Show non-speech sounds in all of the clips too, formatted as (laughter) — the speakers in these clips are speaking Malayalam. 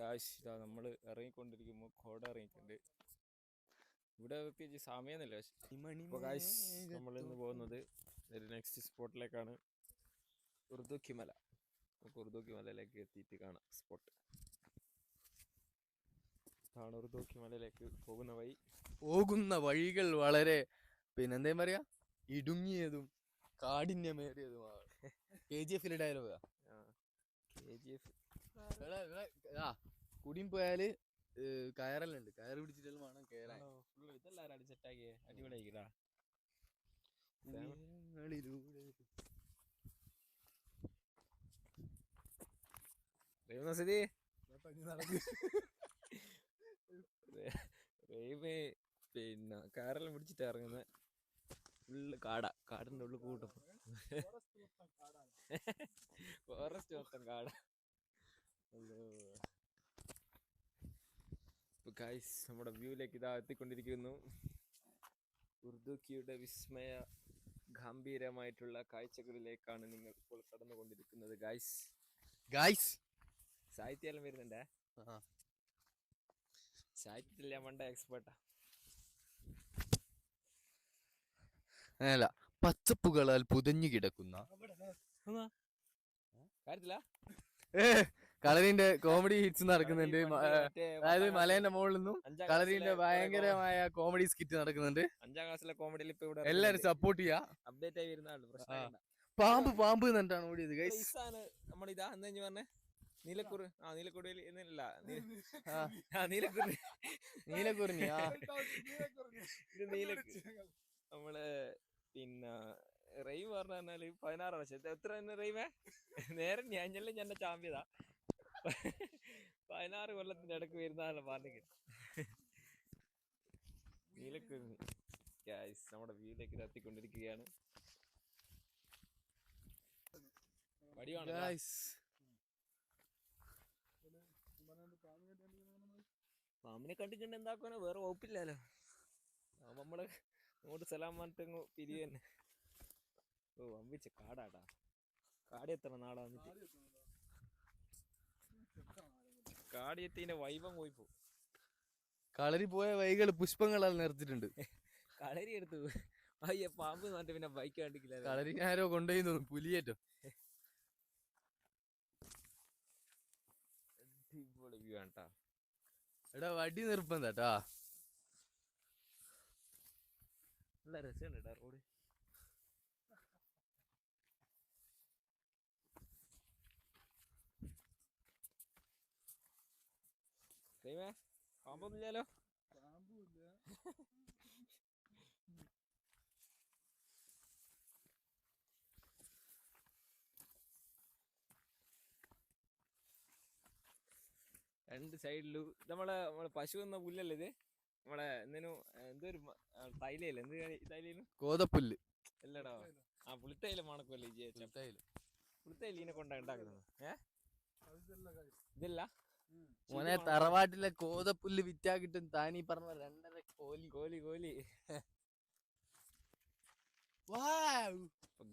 ഇതാ നമ്മൾ ഇറങ്ങിക്കൊണ്ടിരിക്കുമ്പോൾ കോട ഇറങ്ങിയിട്ടുണ്ട്. ഇവിടെ പ്രത്യേകിച്ച് സമയമൊന്നുമില്ല. പക്ഷെ നമ്മൾ ഇന്ന് പോകുന്നത് ഒരു നെക്സ്റ്റ് സ്പോട്ടിലേക്കാണ് ഉറുദുക്കി മല നമുക്ക് ഉറുദുക്കി മലയിലേക്ക് എത്തിയിട്ട് കാണാം സ്പോട്ട് ഇതാണ് ഉറുദുക്കി മലയിലേക്ക് പോകുന്ന വഴി. പോകുന്ന വഴികൾ വളരെ പിന്നെന്തേം പറയാ? ഇടുങ്ങിയതും കാഠിന്യമേറിയതുമാണ്. കെ ജി എഫിലെ ഡയലോഗാ കെ ജി എഫ് കുടിയും പോയാൽ കയറെല്ലാം ഉണ്ട് കയറ് പിടിച്ചിട്ടെല്ലാം വേണം കേറാൻ. ഇതെല്ലാരും ഇതെല്ലാവരും സെറ്റാക്കിയേ അടിപൊളിയാക്കിടാ ഉയരങ്ങളിലൂടെ റെയ്മസതി റെയ്മ് പിന്നെ കാറെല്ലാം പിടിച്ചിട്ട് ഇറങ്ങുന്ന. ഫുള്ള് കാട. കാടിന്റെ ഉള്ളിൽ കൂട്ടും. ഫോറസ്റ്റ് മൊത്തം കാട. (laughs) ഇപ്പൊ ഗൈസ് നമ്മുടെ വ്യൂയിലേക്ക് ഇതാ എത്തിക്കൊണ്ടിരിക്കുന്നു. ഉർദുക്കിയുടെ വിസ്മയ ഗംഭീരമായിട്ടുള്ള കാഴ്ചകളിലേക്കാണ് നിങ്ങൾ ഇപ്പോൾ കടന്നുകൊണ്ടിരിക്കുന്നത് ഗൈസ് ഗൈസ് സാഹിത്യം വരുന്നുണ്ടേ. സാഹിത്യത്തിൽ ഞാൻ പണ്ട എക്സ്പേർട്ടാ അല്ല പച്ചപ്പുകളാൽ പുതഞ്ഞു കിടക്കുന്ന കാര്യത്തിലാ? ഏ കളരിന്റെ കോമഡി ഹിറ്റ്സ് നടക്കുന്നുണ്ട്. അതായത് മലേന്റെ മുകളിൽ നിന്നും കളരിന്റെ ഭയങ്കരമായ കോമഡി സ്കിറ്റ് നടക്കുന്നുണ്ട്. അഞ്ചാം ക്ലാസ്സിലെ കോമഡിയിൽ ഇപ്പൊ ഇവിടെ എല്ലാരും സപ്പോർട്ട് ചെയ്യാ. അപ്ഡേറ്റ് ആയി വരുന്ന പാമ്പ് പാമ്പ് എന്നിട്ടാണ് ഓടിയത് പറഞ്ഞേ? നീലക്കുറ് ആ നീലക്കുറിയിൽ. ആ. നീലക്കുറി. നീലക്കുറിഞ്ഞി ആ. ഇത് നീലക്കുറി നമ്മൾ പിന്നെ പറഞ്ഞ പറഞ്ഞാൽ പതിനാറ് വർഷം. എത്ര നേരം നേരെ ഞാൻ ഞാൻ ചാമ്പ്യതാ (laughs) പതിനാറ് കൊല്ലത്തിന്റെ ഇടയ്ക്ക് വരുന്നതാണ് പറഞ്ഞത് നീലക്കുറി ഗ്യാസ് നമ്മുടെ വടിവാണ് ഗൈസ് പാമ്പിനെ കണ്ടിട്ടുണ്ട് എന്താക്കാനോ വേറെ വകുപ്പില്ലല്ലോ. നമ്മൾ അങ്ങോട്ട് സലാം പറഞ്ഞിട്ട് പിരിയ തന്നെ ഓ വമ്പിച്ച കാടാടാ കാടെത്തണം എത്ര നാടാ വന്നിട്ട് കാടി എത്തിന്റെ വൈഭം പോയി പോ. കളരി പോയ വൈകൾ പുഷ്പങ്ങളാൽ നിറച്ചിട്ടുണ്ട്. കളരി എടുത്തു. അയ്യ പാമ്പ് എന്നിട്ട് പിന്നെ ബൈക്ക് കണ്ടിക്കില്ല കളരി ആരോ കൊണ്ടുപോയി തോന്നും പുലിയേറ്റോ. അടിപൊളി വ്യൂ ആണ് എടാ വടി നിർബന്ധാട്ടാ നല്ല രസമുണ്ട് കേട്ടോ റോഡ്. ദൈവമേ പാമ്പൊന്നുമില്ലല്ലോ. രണ്ട് സൈഡിലും നമ്മളെ നമ്മളെ പശു എന്ന പുല്ലല്ലേ ഇത്? നമ്മളെ എന്തേനു എന്തൊരു തൈലയില്ല? എന്ത് തൈലേനു കോതപ്പുല്ല് അല്ലടാ. ആ പുളിത്തൈല മണക്കുമല്ലേ പുളിത്തൈല ഇതിനെ കൊണ്ടാ ഉണ്ടാക്കുന്നത്. ഏ? ഇതല്ല? മോനെ തറവാട്ടിലെ കോതപ്പുല്ല് വിറ്റാ കിട്ടും താനീ പറഞ്ഞ രണ്ടര കോലി കോലി കോലി.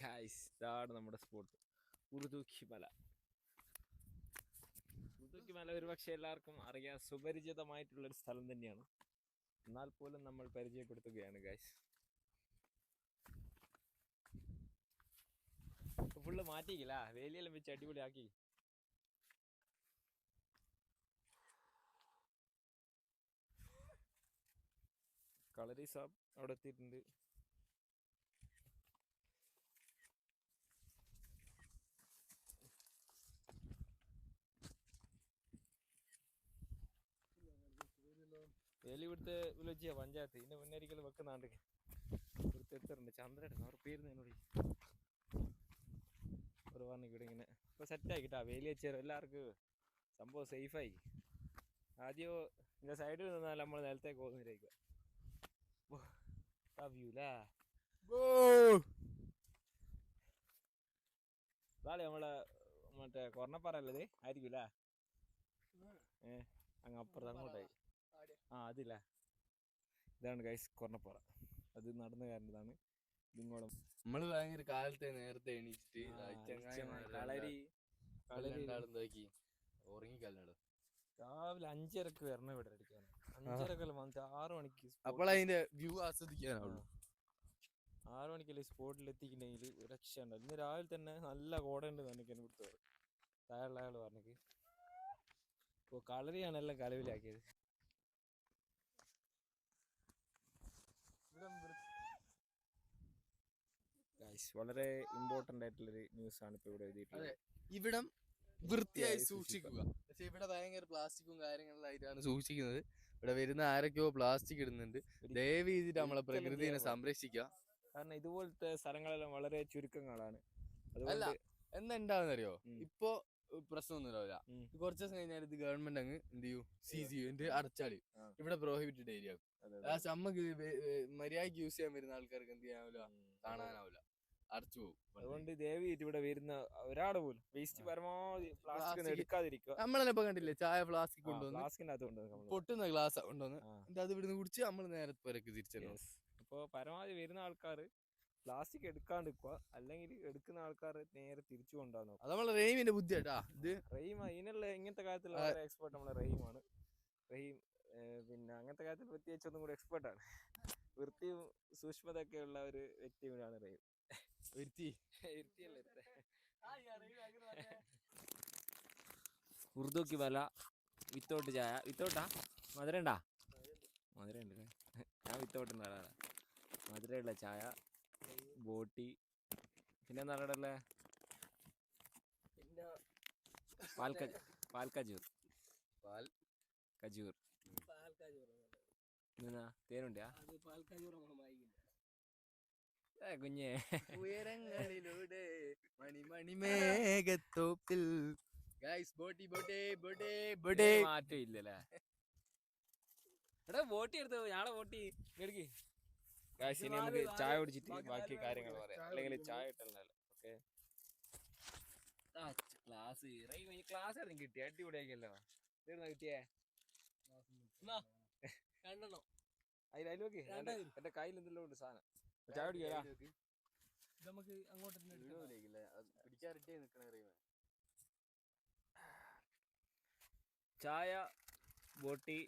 ഗായ്സ് ഇതാണ് നമ്മുടെ സ്പോട്ട് ഉറുദുക്കി മല. ഉറുദുക്കി മല ഒരുപക്ഷെ എല്ലാവർക്കും അറിയാൻ സുപരിചിതമായിട്ടുള്ള ഒരു സ്ഥലം തന്നെയാണ്. എന്നാൽ പോലും നമ്മൾ പരിചയപ്പെടുത്തുകയാണ് ഗായ്സ് ഫുള്ള് മാറ്റിക്കില്ല വേലിയെല്ലാം വെച്ച് അടിപൊളിയാക്കി. കളരി സാബ് അവിടെ എത്തിയിട്ടുണ്ട്. വേലി ഇവിടുത്തെ വിളിച്ച പഞ്ചായത്ത്. ഇതിന്റെ മുന്നേരിക്കൽ വെക്കുന്നാണ്ട് ഇവിടുത്തെ എത്തറുണ്ട്. പേര് എന്നോട് ഒരു പറഞ്ഞു ഇവിടെ ഇങ്ങനെ. ഇപ്പൊ സെറ്റ് ആക്കിട്ടാ വേലി എല്ലാവർക്കും സംഭവം സേഫായി ആദ്യം ഇതിന്റെ സൈഡിൽ നിന്നാൽ നമ്മൾ നിലത്തേക്ക് പോകുന്നതിലേക്ക് ആ വ്യൂ അല്ലേ ഇതാളെ നമ്മളെ മറ്റേ കൊറണപ്പാറല്ലത് ആയിരിക്കും അല്ലേ ഏ അങ്ങ് അപ്പുറത്ത് അങ്ങോട്ടായി. ആ അതില്ല ഇതാണ് ഗൈസ് കൊറണപ്പാറ അത് നടന്നു കയറേണ്ടതാണ് ഇതിങ്ങോളം നമ്മൾ ഭയങ്കര കാലത്തെ നേരത്തെ എണീച്ചിട്ട് കളരി കളരി. ഉറങ്ങിക്കല്ലോ രാവിലെ അഞ്ചരക്ക് വരണം ഇവിടെ അടിക്കാൻ അഞ്ചരക്കെല്ലാം വന്നിട്ട് ആറ് മണിക്ക് അപ്പോൾ അതിന്റെ വ്യൂ ആസ്വദിക്കാനാവുള്ളൂ. ആറ് മണിക്കല്ലേ സ്പോട്ടിൽ എത്തിക്കണമെങ്കിൽ രക്ഷ ഉണ്ട്. ഇന്ന് രാവിലെ തന്നെ നല്ല കോട ഉണ്ട് എനിക്ക് ഇവിടുത്തെ താഴെയുള്ള ആൾ പറഞ്ഞിട്ട് ഇപ്പോൾ കളരിയാണ് എല്ലാം കലവിലാക്കിയത്. വളരെ ഇമ്പോർട്ടന്റ് ആയിട്ടുള്ളൊരു ന്യൂസ് ആണ് ഇപ്പോൾ ഇവിടെ എഴുതിയിട്ടുള്ളത്. ഇവിടം വൃത്തിയായി വൃത്തിയായി സൂക്ഷിക്കുക. പക്ഷെ ഇവിടെ ഭയങ്കര പ്ലാസ്റ്റിക്കും കാര്യങ്ങളിലായിട്ടാണ് സൂക്ഷിക്കുന്നത്. ഇവിടെ വരുന്ന ആരൊക്കെയോ പ്ലാസ്റ്റിക് ഇടുന്നുണ്ട്. ദയവ് ചെയ്തിട്ട് നമ്മളെ പ്രകൃതിയെ സംരക്ഷിക്കുക. കാരണം ഇതുപോലത്തെ സ്ഥലങ്ങളെല്ലാം വളരെ ചുരുക്കങ്ങളാണ്. അല്ല, അതുകൊണ്ട് എന്താ ഉണ്ടാവുന്നറിയോ ഉം. ഇപ്പൊ പ്രശ്നമൊന്നും ഉണ്ടാവില്ല. ഉം. കുറച്ച് ദിവസം കഴിഞ്ഞാൽ ഇത് ഗവൺമെന്റ് അങ്ങ് എന്ത് ചെയ്യും? സീസ് ചെയ്യും? എന്നിട്ട് അടച്ചാളി. ഇവിടെ പ്രോഹിബിറ്റഡ് ഏരിയ ആ അതെ. നമ്മക്ക് മര്യാദയ്ക്ക് യൂസ് ചെയ്യാൻ വരുന്ന ആൾക്കാർക്ക് എന്ത് ചെയ്യാനാവില്ല? കാണാനാവില്ല. അടച്ചു പോകും അതുകൊണ്ട് ദേവി ഇവിടെ വരുന്ന ഒരാളെ പോലും വേസ്റ്റ്. പരമാവധി പ്ലാസ്റ്റിക് ഒന്നും എടുക്കാതിരിക്കുക. നമ്മളെ ഇപ്പൊ കണ്ടില്ലേ? ചായ ഫ്ലാസ്ക് കൊണ്ടുവന്ന് പ്ലാസ്റ്റിക്കിന്റെ അകത്ത് കൊണ്ടുവന്ന് പൊട്ടുന്ന ഗ്ലാസ് കൊണ്ടുവന്ന് എന്നിട്ട് അത് ഇവിടുന്ന് കുടിച്ച് നമ്മൾ നേരെ പുരക്ക് തിരിച്ചു അപ്പോൾ പരമാവധി വരുന്ന ആൾക്കാർ പ്ലാസ്റ്റിക് എടുക്കാണ്ടിരിക്കുക. അല്ലെങ്കിൽ എടുക്കുന്ന ആൾക്കാർ നേരെ തിരിച്ചു നോക്കുക. അത് നമ്മളെ റെയിമിന്റെ ബുദ്ധിയാട്ടാ. ഇത് റഹീം അതിനുള്ള ഇങ്ങനത്തെ കാര്യത്തിൽ ആ. എക്സ്പേർട്ട് നമ്മളെ റഹീമാണ് റഹീം പിന്നെ അങ്ങനത്തെ കാര്യത്തിൽ പ്രത്യേകിച്ച് ഒന്നും കൂടി എക്സ്പേർട്ടാണ് വൃത്തിയും സൂക്ഷ്മതയൊക്കെ ഉള്ള ഒരു വ്യക്തി കൂടിയാണ് റഹീം ഉറുദുക്ക് വല വിത്തോട്ട് ചായ. വിത്തോട്ടാ മധുര ഉണ്ടാ മധുര ഉണ്ടല്ലേ ഞാൻ വിത്തോട്ട് പറയാ മധുരയുള്ള ചായ ബോട്ടി. പിന്നെ എന്താ പിന്നെ പാൽ കജ- പാൽ കജൂർ പാൽ? കജൂർ എന്നാ തേനുണ്ടാ? ഏ കുഞ്ഞേ. ഉയരങ്ങളിലൂടെ മണിമണി മേഘത്തോപ്പിൽ. ഗൈസ് ബോട്ടി ബോട്ടി ബോട്ടി. ബോട്ടി. മാറ്റം ഇല്ലല്ലേ എടാ ബോട്ടി എടുത്തു? ഞാളെ ബോട്ടി എടുക്ക് ഗൈസ് ഇനി നമുക്ക് ചായ കുടിച്ചിട്ട് ബാക്കി കാര്യങ്ങൾ പറയാം. അല്ലെങ്കിൽ ചായ ഇട്ടല്ലോ ഓക്കെ ക്ലാസ് ക്ലാസ് ആയിരുന്നു കിട്ടിയ? അടിപൊളിയാക്കിയല്ലോ. ഇതെവിടുന്നാ കിട്ടിയേ? അതിൽ നോക്കി. എന്റെ കയ്യിൽ എന്തെല്ലാം ഉണ്ട് സാധനം. ചായ കുടിക്കാ നമുക്ക് അങ്ങോട്ട് പിടിക്കാറിട്ടേ നിക്കണ അറിയുമോ ചായ ബോട്ടി.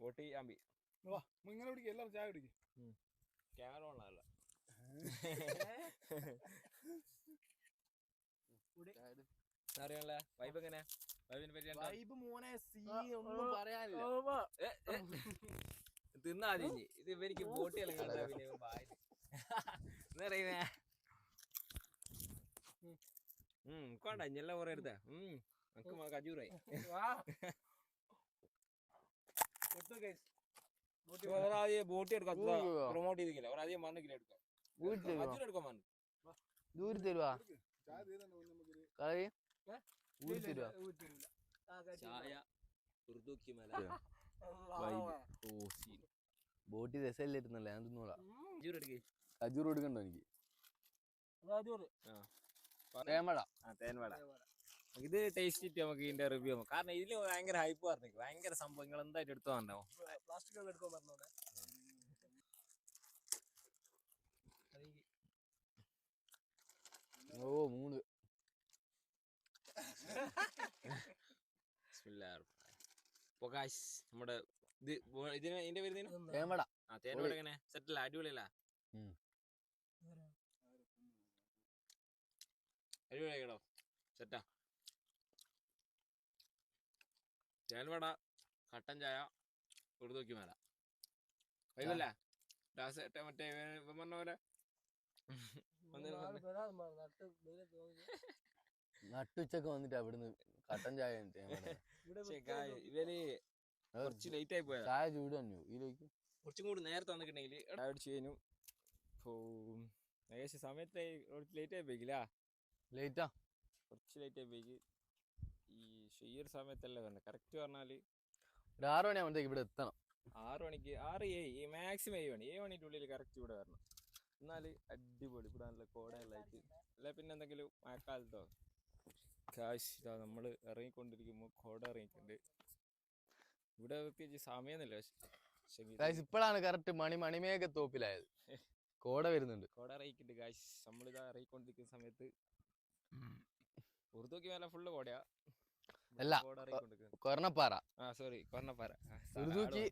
ബോട്ടി അമ്പി ഇങ്ങനെ പിടിക്കും എല്ലാവരും ചായ പിടിക്കും ക്യാമറ ഓണല്ല അറിയാനുള്ള വൈബ് എങ്ങനെ വൈബിനെ പറ്റി വൈബ് മോനെ സീ ഒന്നും പറയാനില്ല. തിന്നാ മതി ഇത് ഇവർക്ക് ബോട്ടി പറയുന്നേ. ഉം കൊണ്ട ഇഞ്ഞെല്ലാം കുറെ എടുത്ത. ഉം നമുക്ക് കജൂറായി. ബോട്ടി എടുക്കാം. പ്രൊമോട്ട് ചെയ്തില്ല ഒരാദ്യം മണ്ണിക്കില്ല എടുക്കാം. വീട്ടിൽ കജൂർ ബോട്ടി രസമില്ലായിരുന്നല്ലേ ഞാൻ തിന്നോളാം. കജൂർ എടുക്കേ. എനിക്ക്? ആ. തേൻവട. ഇത് ടേസ്റ്റ് ചെയ്തിട്ട് നമുക്ക് ഇതിന്റെ റിവ്യൂ കാരണം ഇതിൽ ഭയങ്കര ഹൈപ്പ് പറഞ്ഞു ഭയങ്കര സംഭവം നിങ്ങൾ എന്തായിട്ട് എടുത്തു വന്നോ? പ്ലാസ്റ്റിക് എടുക്കാൻ പറഞ്ഞോടെ ഓ മൂന്ന്. അപ്പൊ ഗായ്സ് നമ്മുടെ ഇത് ഇതിന് ഇതിന്റെ വരുന്നതിന് തേമട ആ തേൻവട എങ്ങനെ? സെറ്റല്ല അടിപൊളിയല്ല? ഉം. അടിപൊളിയാക്കടോ സെറ്റാ തേൻവട കട്ടൻ ചായ ഉറുതോക്കി മേല. വൈബല്ലേ? ദാസ് മറ്റേ പറഞ്ഞ പോലെ? നട്ടുച്ചക്ക് വന്നിട്ട് അവിടുന്ന് കട്ടൻ ചായ ഇവർ കുറച്ച് ലേറ്റ് ആയി പോയാ ചായ ചൂട് തന്നെ. ഇതിലേക്ക് കുറച്ചും കൂടി നേരത്തെ വന്നിട്ടുണ്ടെങ്കിൽ അടിച്ചു കഴിഞ്ഞു. ഓ ഏകദേശം സമയത്ത് കുറച്ച് ലേറ്റ് ആയി പോയിക്കില്ല? ലേറ്റാ കുറച്ച് ലേറ്റ് ആയി പോയി ഈ ഈ ഒരു സമയത്തല്ലേ വേണ്ട കറക്റ്റ് പറഞ്ഞാൽ ഒരു ആറ് മണിയാകുമ്പോഴത്തേക്ക് ഇവിടെ എത്തണം. ആറ് മണിക്ക് ആറ് ഏഴ് മാക്സിമം ഏഴ് മണി. ഏഴ് മണിന്റെ ഉള്ളിൽ കറക്റ്റ് ഇവിടെ വരണം. എന്നാൽ അടിപൊളി ഇവിടെ നല്ല കോടയല്ലായിട്ട് അല്ല പിന്നെ എന്തെങ്കിലും മഴക്കാലത്തോ? കാശ് ഇതാ നമ്മൾ ഇറങ്ങിക്കൊണ്ടിരിക്കുമ്പോൾ കോട ഇറങ്ങിയിട്ടുണ്ട്. ഇവിടെ പ്രത്യേകിച്ച് സമയമൊന്നുമില്ല പക്ഷേ ഗൈസ് ഇപ്പോഴാണ് കറക്റ്റ് മണി മണിമേഘ തോപ്പിലായത്. കോട വരുന്നുണ്ട്. കോട ഇറങ്ങിയിട്ടുണ്ട് കാശ് നമ്മളിതാ ഇറങ്ങിക്കൊണ്ടിരിക്കുന്ന സമയത്ത് ഉറുദുക്ക് മേലെ ഫുള്ള് കോടയാ. അല്ല, കൊർണപ്പാറ. ആ സോറി കൊർണപ്പാറ. ഉറുദുക്ക്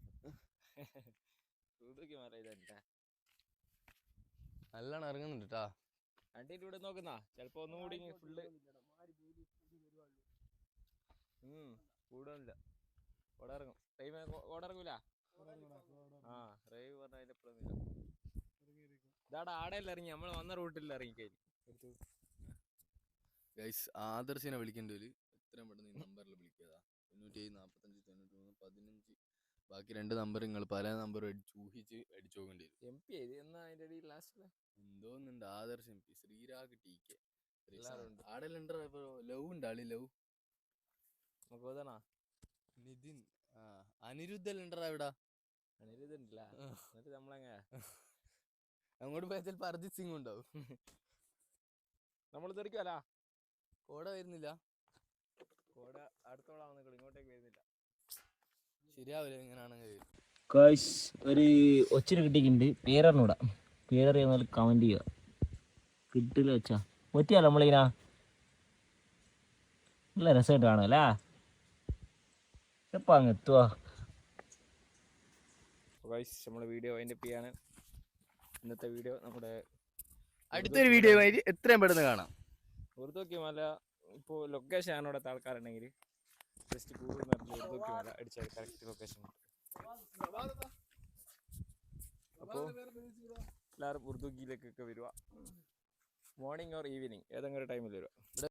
ഉറുദുക്ക് മേലെ ഇതാ നല്ലോണം ഇറങ്ങുന്നുണ്ട് കേട്ടാ രണ്ടിന്റെ ഇവിടെ നോക്കുന്നാ? ചെലപ്പോ ഒന്നും കൂടി ഫുള്ള് ഉം കൂടുതലില്ല. കോട ഇറങ്ങും ടൈം കോട ആ റേവ് പറഞ്ഞ അതിന്റെ അപ്പുറം ഇതാടാ ആടെയല്ല ഇറങ്ങി? നമ്മൾ വന്ന റൂട്ടിൽ ഇറങ്ങി കഴിഞ്ഞു ഗൈസ് ആദർശിനെ വിളിക്കേണ്ടി എത്രയും പെട്ടെന്ന് ഈ നമ്പറിൽ വിളിക്കുക തൊണ്ണൂറ്റി ഏഴ് നാൽപ്പത്തഞ്ച് തൊണ്ണൂറ്റി മൂന്ന് പതിനഞ്ച്. ബാക്കി രണ്ട് നമ്പർ നിങ്ങൾ പല നമ്പർ അടിച്ച് ഊഹിച്ച് അടിച്ചു നോക്കേണ്ടി വരും. എം പി എന്നാ അതിന്റെ ഇടയിൽ last എന്തോന്നുണ്ട് Adarsh M P? Sreerag T K. ആടെ ലവ് ഉണ്ട്? ആളി ലവ് ഓതണാ നിതിൻ ആ അനിരുദ്ധല്ല ഉണ്ടടാ ഇവിടെ അനിരുദ്ധുണ്ടല്ല ആ. എന്നിട്ട് നമ്മളെങ്ങനെ? അങ്ങോട്ട് പോയാൽ ചിലപ്പോ അർജിത് സിംഗ് ഉണ്ടാവും. നമ്മൾ തെറിക്കല്ല കോട വരുന്നില്ല. കോട അടുത്തോളാവുന്ന ഇങ്ങോട്ടേക്ക് വരുന്നില്ല. ശരിയാവില്ല എങ്ങനെയാണെങ്കിൽ കാശ് ഒരു ഒച്ചിന് കിട്ടിയിട്ടുണ്ട്. പേരറിഞ്ഞൂടാ. പേരറിയാൽ കമന്റ് ചെയ്യുക. കിട്ടില്ല വെച്ചാ. ഒറ്റയല്ല നമ്മളിങ്ങനെ? നല്ല രസമായിട്ട് കാണും അല്ലേ എപ്പാ അങ്ങ് എത്തുവാ നമ്മുടെ വീഡിയോ അതിന്റെ ആണ് ഇന്നത്തെ വീഡിയോ നമ്മുടെ അടുത്തൊരു വീഡിയോ ആയിട്ട് എത്രയും പെട്ടെന്ന് കാണാം. ഉറുദുക്കി മല ഇപ്പോൾ ലൊക്കേഷൻ ആണ് ഇവിടെ ആൾക്കാരുണ്ടെങ്കിൽ ജസ്റ്റ് ഗൂഗിൾ മാപ്പിൽ ഉറുദുക്കി മല അടിച്ചാൽ കറക്റ്റ് ലൊക്കേഷൻ അപ്പോൾ എല്ലാവരും ഉറുദുക്കിയിലേക്കൊക്കെ വരിക മോർണിംഗ് ഓർ ഈവനിങ് ഏതെങ്കിലും ഒരു ടൈമിൽ വരിക